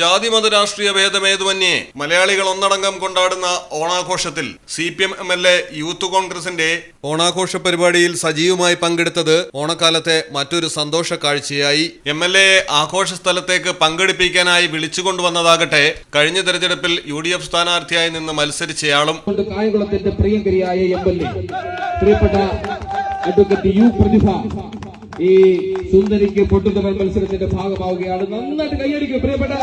ജാതി മത രാഷ്ട്രീയ ഭേദമേതുമന്യേ മലയാളികൾ ഒന്നടങ്കം കൊണ്ടാടുന്ന ഓണാഘോഷത്തിൽ C P M M L A youth കോൺഗ്രസിന്റെ ഓണാഘോഷ പരിപാടിയിൽ സജീവമായി പങ്കെടുത്തത് ഓണക്കാലത്തെ മറ്റൊരു സന്തോഷ കാഴ്ചയായി. എം എൽ എ ആഘോഷ സ്ഥലത്തേക്ക് പങ്കെടുപ്പിക്കാനായി വിളിച്ചുകൊണ്ടുവന്നതാകട്ടെ കഴിഞ്ഞ തെരഞ്ഞെടുപ്പിൽ യു ഡി എഫ് സ്ഥാനാർത്ഥിയായി നിന്ന് മത്സരിച്ചയാളും. പ്രിയങ്കരിയായ പ്രിയപ്പെട്ട അഡ്വക്കേറ്റ് ഈ സുന്ദരിക്ക് പൊട്ടുതവൻ മത്സരത്തിന്റെ ഭാഗമാവുകയാണ്. നന്നായിട്ട് കൈയടിക്കും പ്രിയപ്പെട്ട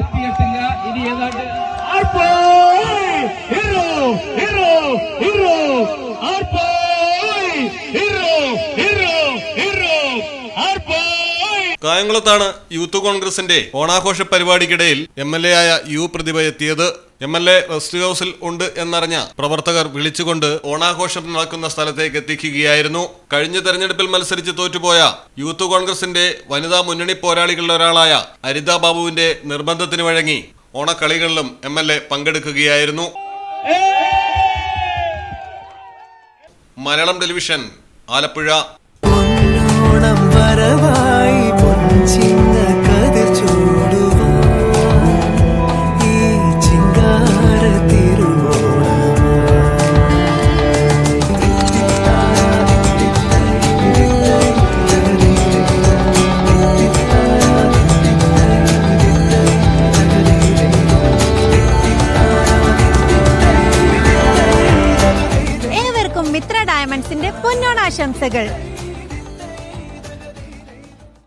గట్టి గట్టిగా ఇది ఏదంటే കായംകുളത്താണ് യൂത്ത് കോൺഗ്രസിന്റെ ഓണാഘോഷ പരിപാടിക്കിടയിൽ എം എൽ എ ആയ യു പ്രതിഭ എത്തിയത്. എം എൽ എ റെസ്റ്റ് ഹൌസിൽ ഉണ്ട് എന്നറിഞ്ഞ പ്രവർത്തകർ വിളിച്ചുകൊണ്ട് ഓണാഘോഷം നടക്കുന്ന സ്ഥലത്തേക്ക് എത്തിക്കുകയായിരുന്നു. കഴിഞ്ഞ തെരഞ്ഞെടുപ്പിൽ മത്സരിച്ച് തോറ്റുപോയ യൂത്ത് കോൺഗ്രസിന്റെ വനിതാ മുന്നണി പോരാളികളിൽ ഒരാളായ അരിത ബാബുവിന്റെ നിർബന്ധത്തിന് വഴങ്ങി ഓണക്കളികളിലും എം എൽ എ പങ്കെടുക്കുകയായിരുന്നു. മലയാളം ടെലിവിഷൻ ആലപ്പുഴ. പൊന്നോണം ഫിലിംസിന്റെ പൊന്നോണാശംസകൾ